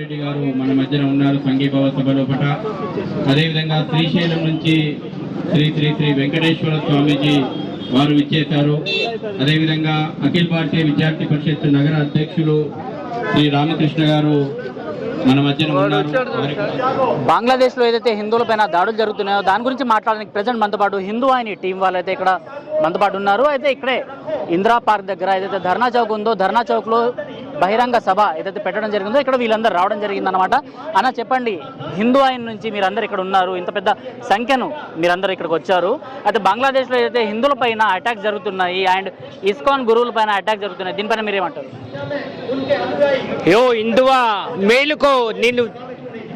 రెడ్డి గారు మన మధ్యన ఉన్నారు సంఘీభావ సభ లోపట అదేవిధంగా శ్రీశైలం నుంచి శ్రీ శ్రీ శ్రీ వెంకటేశ్వర స్వామీజీ వారు విచ్చేశారు. అదేవిధంగా అఖిల్ భారతీయ విద్యార్థి పరిషత్ నగర అధ్యక్షులు శ్రీ రామకృష్ణ గారు మన మధ్యన బంగ్లాదేశ్లో ఏదైతే హిందువుల పైన దాడులు జరుగుతున్నాయో దాని గురించి మాట్లాడడానికి ప్రజెంట్ మనతో పాటు హిందూ ఆయన టీం వాళ్ళు అయితే ఇక్కడ మనతో పాటు ఉన్నారు. అయితే ఇక్కడే ఇందిరా పార్క్ దగ్గర ఏదైతే ధర్నా చౌక్ ఉందో ధర్నా చౌక్లో బహిరంగ సభ ఏదైతే పెట్టడం జరిగిందో ఇక్కడ వీళ్ళందరూ రావడం జరిగిందన్నమాట. అన్న చెప్పండి హిందూ ఆయన నుంచి మీరందరూ ఇక్కడ ఉన్నారు ఇంత పెద్ద సంఖ్యను మీరందరూ ఇక్కడికి వచ్చారు. అయితే బంగ్లాదేశ్లో ఏదైతే హిందువుల పైన అటాక్ జరుగుతున్నాయి అండ్ ఇస్కాన్ గురువుల పైన అటాక్ జరుగుతున్నాయి దీనిపైన మీరేమంటారు? యో హిందువా మేలుకో నిన్ను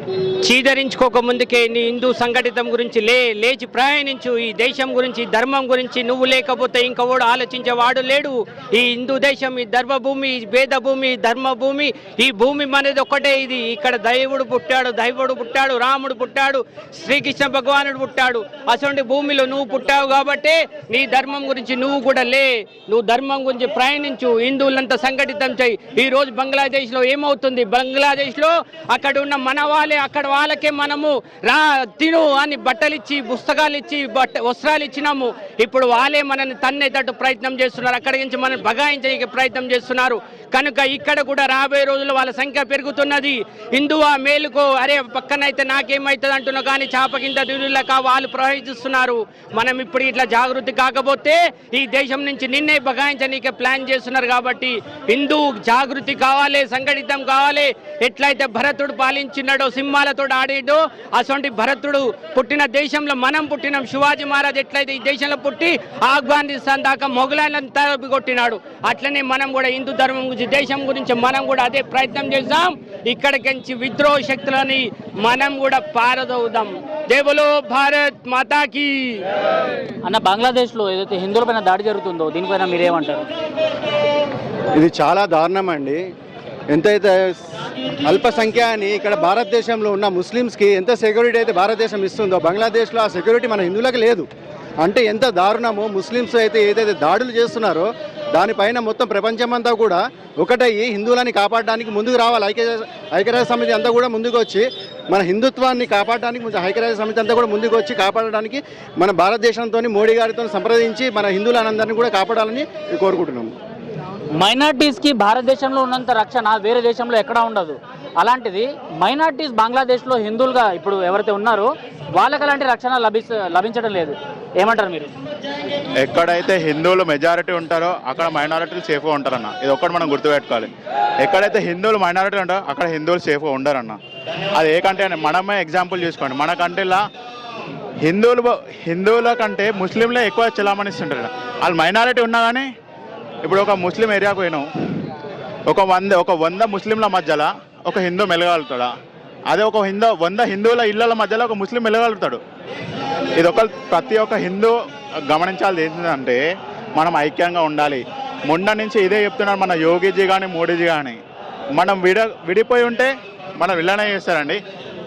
చీదరించుకోక ముందుకే నీ హిందూ సంఘటితం గురించి లే లేచి ప్రయాణించు. ఈ దేశం గురించి ధర్మం గురించి నువ్వు లేకపోతే ఇంకొకడు ఆలోచించేవాడు లేడు. ఈ హిందూ దేశం ఈ ధర్మభూమి ఈ భేద భూమి ధర్మభూమి ఈ భూమి అనేది ఒక్కటే. ఇది ఇక్కడ దైవుడు పుట్టాడు దైవుడు పుట్టాడు రాముడు పుట్టాడు శ్రీకృష్ణ భగవానుడు పుట్టాడు. అటువంటి భూమిలో నువ్వు పుట్టావు కాబట్టే నీ ధర్మం గురించి నువ్వు కూడా లే. నువ్వు ధర్మం గురించి ప్రయాణించు. హిందువులంతా సంఘటితం చేయి. ఈ రోజు బంగ్లాదేశ్లో ఏమవుతుంది? బంగ్లాదేశ్లో అక్కడ ఉన్న మన వాళ్ళే అక్కడ వాళ్ళకే మనము రా తిను అని బట్టలు ఇచ్చి పుస్తకాలు ఇచ్చి బట్ట వస్త్రాలు ఇచ్చినాము ఇప్పుడు వాళ్ళే మనల్ని తన్నేటట్టు ప్రయత్నం చేస్తున్నారు. అక్కడి నుంచి మనం బగాయించడానికి ప్రయత్నం చేస్తున్నారు. కనుక ఇక్కడ కూడా రాబోయే రోజుల్లో వాళ్ళ సంఖ్య పెరుగుతున్నది. హిందువా మేలుకో అరే పక్కనైతే నాకేమవుతుంది అంటున్నావు కానీ చాప కింద వాళ్ళు ప్రవహిస్తున్నారు. మనం ఇప్పుడు ఇట్లా జాగృతి కాకపోతే ఈ దేశం నుంచి నిన్నే బగాయించనీకే ప్లాన్ చేస్తున్నారు కాబట్టి హిందూ జాగృతి కావాలి సంఘటితం కావాలి. ఎట్లయితే భరతుడు పాలించినాడో సింహాలతో ఆడిడో. అటువంటి భరతుడు పుట్టిన దేశంలో మనం పుట్టినాం. శివాజీ మహారాజ్ ఎట్లయితే ఈ దేశంలో పుట్టి ఆఫ్ఘనిస్తాన్ దాకా మొఘలాయలంతా కొట్టినాడు. అట్లనే మనం కూడా హిందూ ధర్మం గురించి దేశం గురించి మనం కూడా అదే ప్రయత్నం చేద్దాం ఇక్కడికించి విద్రోహ శక్తులని మనం కూడా పారదవుదాం దేవులో భారత్ మాతాకి. అన్న బంగ్లాదేశ్లో ఏదైతే హిందువుల పైన దాడి జరుగుతుందో దీనిపైన మీరేమంటారు? ఇది చాలా దారుణం అండి. ఎంతైతే అల్ప అని ఇక్కడ భారతదేశంలో ఉన్న ముస్లిమ్స్కి ఎంత సెక్యూరిటీ అయితే భారతదేశం ఇస్తుందో బంగ్లాదేశ్లో ఆ సెక్యూరిటీ మన హిందువులకు లేదు. అంటే ఎంత దారుణమో ముస్లిమ్స్ అయితే ఏదైతే దాడులు చేస్తున్నారో దానిపైన మొత్తం ప్రపంచమంతా కూడా ఒకటయ్యి హిందువులని కాపాడడానికి ముందుకు రావాలి. ఐక్య ఐక్యరాజ్య సమితి అంతా కూడా ముందుకు వచ్చి మన హిందుత్వాన్ని కాపాడడానికి ముందు ఐక్యరాజ్య సమితి అంతా కూడా ముందుకు వచ్చి కాపాడడానికి మన భారతదేశంతో మోడీ గారితో సంప్రదించి మన హిందువులందరినీ కూడా కాపాడాలని కోరుకుంటున్నాము. మైనార్టీస్కి భారతదేశంలో ఉన్నంత రక్షణ వేరే దేశంలో ఎక్కడా ఉండదు. అలాంటిది మైనార్టీస్ బంగ్లాదేశ్లో హిందువులుగా ఇప్పుడు ఎవరైతే ఉన్నారో వాళ్ళకి అలాంటి రక్షణ లభించ లభించడం లేదు. ఏమంటారు మీరు? ఎక్కడైతే హిందువులు మెజారిటీ ఉంటారో అక్కడ మైనారిటీలు సేఫ్గా ఉంటారన్న. ఇది ఒక్కటి మనం గుర్తుపెట్టుకోవాలి. ఎక్కడైతే హిందువులు మైనారిటీ ఉంటారో అక్కడ హిందువులు సేఫ్గా ఉండరన్న. అది ఏ కంటే మనమే ఎగ్జాంపుల్ చూసుకోండి. మన కంట్రీలో హిందువులు హిందువుల కంటే ముస్లింలే ఎక్కువ చలామణిస్తుంటారు వాళ్ళు మైనారిటీ ఉన్నా కానీ ఇప్పుడు ఒక ముస్లిం ఏరియాకు పోయినాం. ఒక వంద ఒక వంద ముస్లింల మధ్యలో ఒక హిందూ మెలగలుగుతాడా అదే ఒక హిందూ వంద హిందువుల ఇళ్ళల మధ్యలో ఒక ముస్లిం మెలగలుగుతాడు ఇది ఒక ప్రతి ఒక్క హిందూ గమనించాల్సి ఏంటంటే మనం ఐక్యంగా ఉండాలి. మొన్న నుంచి ఇదే చెప్తున్నారు మన యోగిజీ కానీ మోడీజీ కానీ మనం విడ విడిపోయి ఉంటే మనం విల్లనే చేస్తారండి.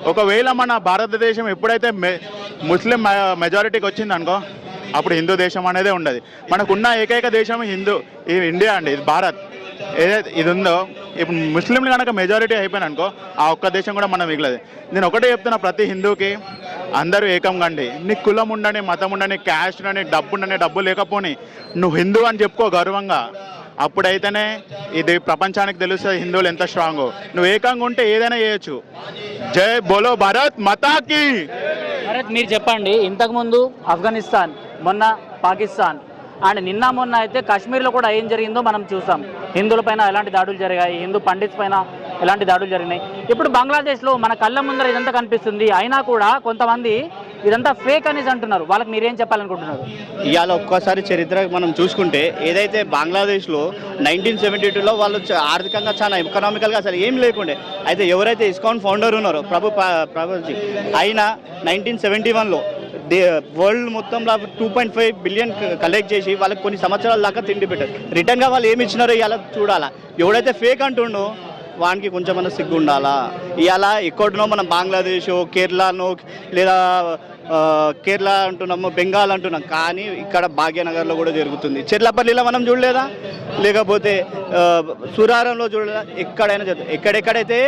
ఒకవేళ మన భారతదేశం ఎప్పుడైతే మె ముస్లిం మె- మెజారిటీకి వచ్చింది అనుకో అప్పుడు హిందూ దేశం అనేది ఉండదు. మనకున్న ఏకైక దేశం హిందూ ఇది ఇండియా అండి ఇది భారత్. ఏదైతే ఇది ఉందో ఇప్పుడు ముస్లింలు కనుక మెజారిటీ అయిపోయిన అనుకో ఆ ఒక్క దేశం కూడా మనం మిగలదు. నేను ఒకటే చెప్తున్నా ప్రతి హిందూకి అందరూ ఏకం కండి. నీ కులం ఉండని మతం ఉండని క్యాస్ట్ ఉండని డబ్బు ఉండని డబ్బు లేకపోని నువ్వు హిందూ అని చెప్పుకో గర్వంగా. అప్పుడైతేనే ఇది ప్రపంచానికి తెలుస్తుంది హిందువులు ఎంత స్ట్రాంగ్ నువ్వు ఏకంగా ఉంటే ఏదైనా చేయొచ్చు. జై బోలో భారత్ మతాకి. భరత్ మీరు చెప్పండి ఇంతకుముందు ఆఫ్ఘనిస్తాన్ మొన్న పాకిస్తాన్. అండ్ నిన్న మొన్న అయితే కాశ్మీర్లో కూడా ఏం జరిగిందో మనం చూసాం. హిందువుల పైన ఎలాంటి దాడులు జరిగాయి హిందూ పండిట్స్ పైన ఎలాంటి దాడులు జరిగినాయి. ఇప్పుడు బంగ్లాదేశ్లో మన కళ్ళ ముందర ఇదంతా కనిపిస్తుంది. అయినా కూడా కొంతమంది ఇదంతా ఫేక్ అనేసి అంటున్నారు. వాళ్ళకి మీరేం చెప్పాలనుకుంటున్నారు? ఇవాళ ఒక్కసారి చరిత్ర మనం చూసుకుంటే ఏదైతే బంగ్లాదేశ్లో నైన్టీన్ సెవెంటీ టూలో వాళ్ళు ఆర్థికంగా చాలా ఎకనామికల్గా అసలు ఏం లేకుండే. అయితే ఎవరైతే ఇస్కాన్ ఫౌండర్ ఉన్నారో ప్రభు ప్రభుజీ ఆయన నైన్టీన్ సెవెంటీ వన్లో వరల్డ్ మొత్తంలో two point five billion collect చేసి వాళ్ళకి కొన్ని సంవత్సరాల దాకా తిండి పెట్టారు. రిటర్న్గా వాళ్ళు ఏమి ఇచ్చినారో ఇలా చూడాలా. ఎవడైతే ఫేక్ అంటుండో వానికి కొంచెం సిగ్గు ఉండాలా ఇలా ఎక్కడనో మనం బంగ్లాదేశ్ కేరళనో లేదా కేరళ అంటున్నాము బెంగాల్ అంటున్నాం కానీ ఇక్కడ భాగ్యనగర్లో కూడా జరుగుతుంది. చెర్లపల్లిలో మనం చూడలేదా? లేకపోతే సూరారంలో చూడలేదా? ఎక్కడైనా జరుగుతుంది ఎక్కడెక్కడైతే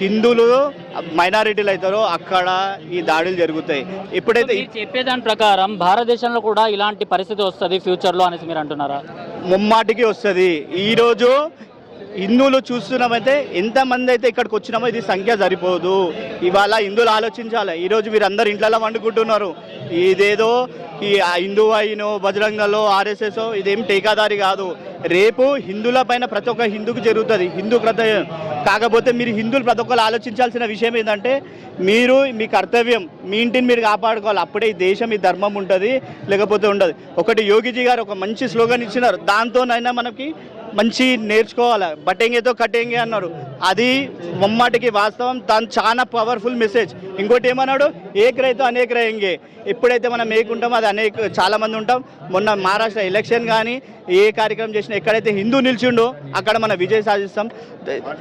హిందువులు మైనారిటీలు అవుతారో అక్కడ ఈ దాడులు జరుగుతాయి. ఎప్పుడైతే చెప్పేదాని ప్రకారం భారతదేశంలో కూడా ఇలాంటి పరిస్థితి వస్తుంది ఫ్యూచర్లో అనేసి మీరు అంటున్నారా? ముమ్మాటికి వస్తుంది. ఈరోజు హిందువులు చూస్తున్నామైతే ఎంతమంది అయితే ఇక్కడికి వచ్చినామో ఇది సంఖ్య సరిపోదు. ఇవాళ హిందువులు ఆలోచించాలి. ఈరోజు వీరందరూ ఇంట్లో వండుకుంటున్నారు. ఇదేదో ఈ ఆ హిందూ అయినో బజరంగలో ఆర్ఎస్ఎస్ ఇదేం టీకాదారి కాదు. రేపు హిందువుల పైన ప్రతి ఒక్క హిందూకి జరుగుతుంది. హిందూ ప్రత కాకపోతే మీరు హిందువులు ప్రతి ఒక్కరు ఆలోచించాల్సిన విషయం ఏంటంటే మీరు మీ కర్తవ్యం మీ ఇంటిని మీరు కాపాడుకోవాలి. అప్పుడే ఈ దేశం ఈ ధర్మం ఉంటుంది. లేకపోతే ఉండదు. ఒకటి యోగిజీ గారు ఒక మంచి స్లోగన్ ఇచ్చినారు. దాంతోనైనా మనకి మంచి నేర్చుకోవాలి. బట్టెంగేతో కట్టెంగే అన్నారు అది ముమ్మాటికి వాస్తవం. దాని చాలా పవర్ఫుల్ మెసేజ్ ఇంకోటి ఏమన్నాడు? ఏక్ రైతు అనేక రయంగే ఎప్పుడైతే మనం ఏకుంటామో అది అనేక చాలామంది ఉంటాం. మొన్న మహారాష్ట్ర ఎలక్షన్ కానీ ఏ కార్యక్రమం చేసినా ఎక్కడైతే హిందూ నిలిచిండో అక్కడ మన విజయం సాధిస్తాం.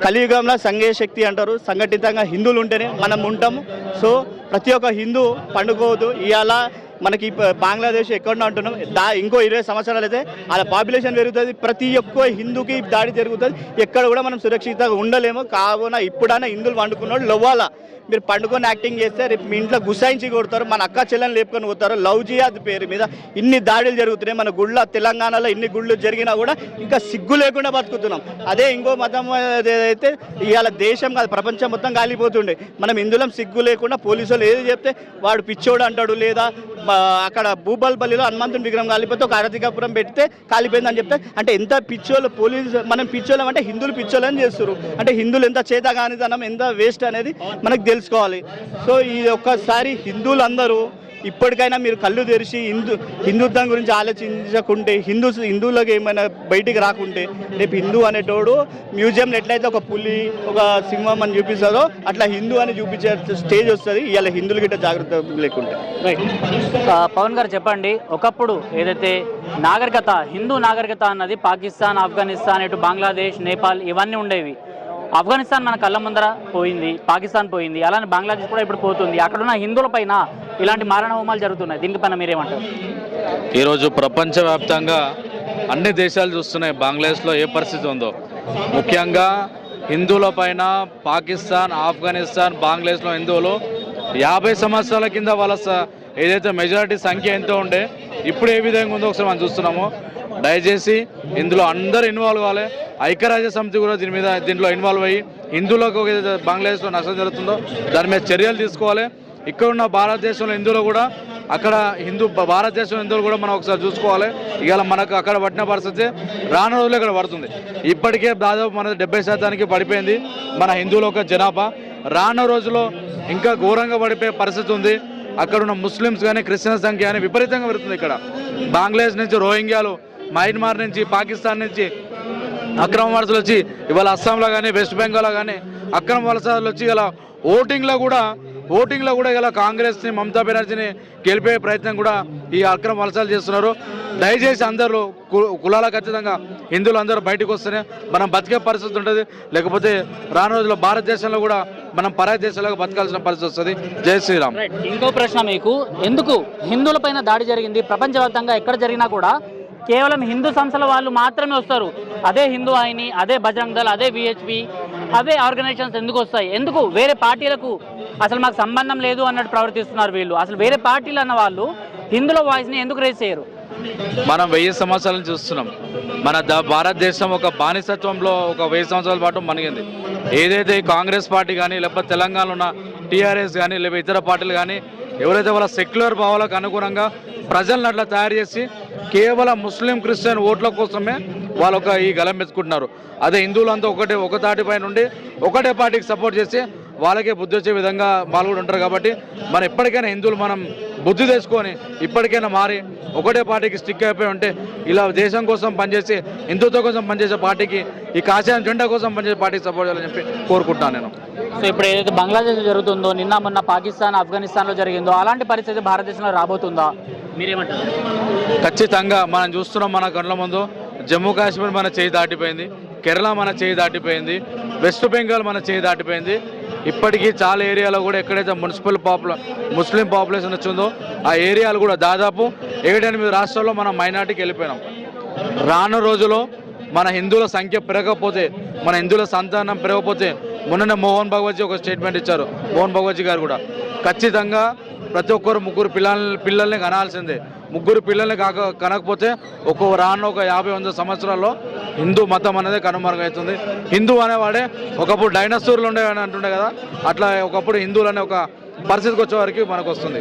కలియుగంలో సంఘీయ శక్తి అంటారు. సంఘటితంగా హిందువులు ఉంటేనే మనం ఉంటాము. సో ప్రతి ఒక్క హిందూ పండుకోవద్దు. ఇవాళ మనకి బంగ్లాదేశ్ ఎక్కడ అంటున్నాం. దా ఇంకో ఇరవై సంవత్సరాలు అయితే అలా పాపులేషన్ పెరుగుతుంది. ప్రతి ఒక్క హిందూకి దాడి జరుగుతుంది. ఎక్కడ కూడా మనం సురక్షితంగా ఉండలేము. కావున ఇప్పుడైనా హిందువులు వండుకున్నాడు లవ్వాలా? మీరు పండుకొని యాక్టింగ్ చేస్తే రేపు మీ ఇంట్లో గుసాయించి కొడతారు. మన అక్క చెల్లెని లేపుకొని పోతారు. లవ్ జియాద్ పేరు మీద ఇన్ని దాడులు జరుగుతున్నాయి. మన గుళ్ళ తెలంగాణలో ఇన్ని గుళ్ళు జరిగినా కూడా ఇంకా సిగ్గు లేకుండా బతుకుతున్నాం. అదే ఇంకో మతం ఏదైతే ఇవాళ దేశం కాదు ప్రపంచం మొత్తం కాలిపోతుండే. మనం ఇందులో సిగ్గు లేకుండా పోలీసులు ఏది చెప్తే వాడు పిచ్చోడు అంటాడు లేదా అక్కడ భూపాలపల్లిలో హనుమంతుని విగ్రహం కాలిపోతే ఒక అరతికాపురం పెడితే కాలిపోయిందని చెప్తే అంటే ఎంత పిచ్చోళ్ళు పోలీసు మనం పిచ్చోళ్ళం అంటే హిందువులు పిచ్చోళ్ళని చేస్తారు అంటే హిందువులు ఎంత చేత కానిదనం ఎంత వేస్ట్ అనేది మనకు తెలుసుకోవాలి. సో ఈ ఒక్కసారి హిందువులందరూ ఇప్పటికైనా మీరు కళ్ళు తెరిచి హిందూ హిందుత్వం గురించి ఆలోచించకుంటే హిందూ హిందువులకు ఏమైనా బయటికి రాకుంటే రేపు హిందూ అనేటోడు మ్యూజియంలో ఎట్లయితే ఒక పులి ఒక సింహం అని చూపిస్తారో అట్లా హిందూ అని చూపించే స్టేజ్ వస్తుంది. ఇలా హిందువులు గిట్ట జాగ్రత్త లేకుంటే. రైట్ పవన్ గారు చెప్పండి ఒకప్పుడు ఏదైతే నాగరికత హిందూ నాగరికత అన్నది పాకిస్తాన్ ఆఫ్ఘనిస్తాన్ ఇటు బంగ్లాదేశ్ నేపాల్ ఇవన్నీ ఉండేవి. ఆఫ్ఘనిస్తాన్ మన కళ్ళ ముందర పోయింది పాకిస్తాన్ పోయింది అలానే బంగ్లాదేశ్ కూడా ఇప్పుడు పోతుంది. అక్కడున్న హిందువుల పైన ఇలాంటి మారణ హోమాలు జరుగుతున్నాయి దీనిపైన మీరేమంటారు ఈరోజు ప్రపంచవ్యాప్తంగా అన్ని దేశాలు చూస్తున్నాయి బంగ్లాదేశ్లో ఏ పరిస్థితి ఉందో. ముఖ్యంగా హిందువుల పైన పాకిస్తాన్ ఆఫ్ఘనిస్తాన్ బంగ్లాదేశ్లో హిందువులు యాభై సంవత్సరాల కింద వాళ్ళ ఏదైతే మెజారిటీ సంఖ్య ఎంతో ఉండే ఇప్పుడు ఏ విధంగా ఉందో ఒకసారి మనం చూస్తున్నాము. దయచేసి ఇందులో అందరూ ఇన్వాల్వ్ కావాలి ఐక్యరాజ్య సమితి కూడా దీని మీద దీంట్లో ఇన్వాల్వ్ అయ్యి హిందువులకు బంగ్లాదేశ్లో నష్టం జరుగుతుందో దాని మీద చర్యలు తీసుకోవాలి. ఇక్కడ ఉన్న భారతదేశంలో హిందువులు కూడా అక్కడ హిందూ భారతదేశం హిందువులు కూడా మనం ఒకసారి చూసుకోవాలి. ఇవాళ మనకు అక్కడ పట్టిన పరిస్థితి రాను రోజులు ఇక్కడ పడుతుంది. ఇప్పటికే దాదాపు మన డెబ్బై శాతానికి పడిపోయింది మన హిందువుల యొక్క జనాభా. రాను రోజుల్లో ఇంకా ఘోరంగా పడిపోయే పరిస్థితి ఉంది. అక్కడ ఉన్న ముస్లిమ్స్ కానీ క్రిస్టియన్ సంఖ్య కానీ విపరీతంగా పెరుగుతుంది ఇక్కడ. బంగ్లాదేశ్ నుంచి రోహింగ్యాలు మయన్మార్ నుంచి పాకిస్తాన్ నుంచి అక్రమ వలసలు వచ్చి ఇవాళ అస్సాంలో కానీ వెస్ట్ బెంగాల్లో కానీ అక్రమ వలసలు వచ్చి ఇలా ఓటింగ్లో కూడా ఓటింగ్లో కూడా ఇలా కాంగ్రెస్ని మమతా బెనర్జీని గెలిపే ప్రయత్నం కూడా ఈ అక్రమ వలసలు చేస్తున్నారు. దయచేసి అందరూ కు- కులాల ఖచ్చితంగా హిందువులు అందరూ బయటకు వస్తేనే మనం బతికే పరిస్థితి ఉంటుంది. లేకపోతే రాను రోజుల్లో భారతదేశంలో కూడా మనం పరాయి దేశాలకు బతకాల్సిన పరిస్థితి వస్తుంది. జై శ్రీరామ్. ఇంకో ప్రశ్న మీకు. ఎందుకు హిందువులపైన దాడి జరిగింది? ప్రపంచవ్యాప్తంగా ఎక్కడ జరిగినా కూడా కేవలం హిందూ సంస్థల వాళ్ళు మాత్రమే వస్తారు. అదే హిందూ అయిని అదే బజరంగ్ దళ్ అదే విహెచ్పి అవే ఆర్గనైజేషన్స్ ఎందుకు వస్తాయి? ఎందుకు? వేరే పార్టీలకు అసలు మాకు సంబంధం లేదు అన్నట్టు ప్రవర్తిస్తున్నారు వీళ్ళు. అసలు వేరే పార్టీలు అన్న వాళ్ళు హిందుల వాయిస్ని ఎందుకు రేస్ చేయరు? మనం వెయ్యి సంవత్సరాలను చూస్తున్నాం. మన ద- భారతదేశం ఒక బానిసత్వంలో ఒక వెయ్యి సంవత్సరాల పాటు మనిగింది. ఏదైతే కాంగ్రెస్ పార్టీ కానీ లేకపోతే తెలంగాణలో ఉన్న టీఆర్ఎస్ కానీ లేకపోతే ఇతర పార్టీలు కానీ ఎవరైతే వాళ్ళ సెక్యులర్ భావాలకు అనుగుణంగా ప్రజలను అట్లా తయారు చేసి కేవలం ముస్లిం క్రిస్టియన్ ఓట్ల కోసమే వాళ్ళు ఒక ఈ గలం ఎత్తుకుంటున్నారు అదే హిందువులంతా ఒకటే ఒక తాటిపై నుండి ఒకటే పార్టీకి సపోర్ట్ చేసి వాళ్ళకే బుద్ధి వచ్చే విధంగా వాళ్ళు కూడా ఉంటారు కాబట్టి మనం ఎప్పటికైనా హిందువులు మనం బుద్ధి తెచ్చుకొని ఇప్పటికైనా మారి ఒకటే పార్టీకి స్టిక్ అయిపోయి ఉంటే ఇలా దేశం కోసం పనిచేసి హిందుత్వం కోసం పనిచేసే పార్టీకి ఈ కాషాయం జెండా కోసం పనిచేసే పార్టీకి సపోర్ట్ చేయాలని చెప్పి కోరుకుంటున్నాను నేను. సో ఇప్పుడు ఏదైతే బంగ్లాదేశ్ జరుగుతుందో నిన్న మొన్న పాకిస్తాన్ ఆఫ్ఘనిస్తాన్లో జరిగిందో అలాంటి పరిస్థితి భారతదేశంలో రాబోతుందా? మీరేమంటారు? ఖచ్చితంగా మనం చూస్తున్నాం మన కళ్ళ ముందు. జమ్మూ కాశ్మీర్ మన చేయి దాటిపోయింది కేరళ మన చేయి దాటిపోయింది వెస్ట్ బెంగాల్ మన చేయి దాటిపోయింది. ఇప్పటికీ చాలా ఏరియాలో కూడా ఎక్కడైతే మున్సిపల్ పాపుల ముస్లిం పాపులేషన్ వచ్చిందో ఆ ఏరియాలు కూడా దాదాపు ఏడెనిమిది రాష్ట్రాల్లో మనం మైనార్టీకి వెళ్ళిపోయినాం. రాను రోజులో మన హిందువుల సంఖ్య పెరగకపోతే మన హిందువుల సంతానం పెరగకపోతే మొన్ననే మోహన్ భగవత్జీ ఒక స్టేట్మెంట్ ఇచ్చారు మోహన్ భగవత్జీ గారు కూడా. ఖచ్చితంగా ప్రతి ఒక్కరు ముగ్గురు పిల్లల్ని పిల్లల్ని కనాల్సిందే. ముగ్గురు పిల్లల్ని కాక కనకపోతే ఒక్కో రాను ఒక యాభై వంద సంవత్సరాల్లో హిందూ మతం అనేది కనుమరుగవుతుంది హిందూ అనేవాడే ఒకప్పుడు డైనోసార్లు ఉండేవి అని అంటుండే కదా అట్లా ఒకప్పుడు హిందువులు అనే ఒక పరిస్థితికి వచ్చే వరకు మనకు వస్తుంది.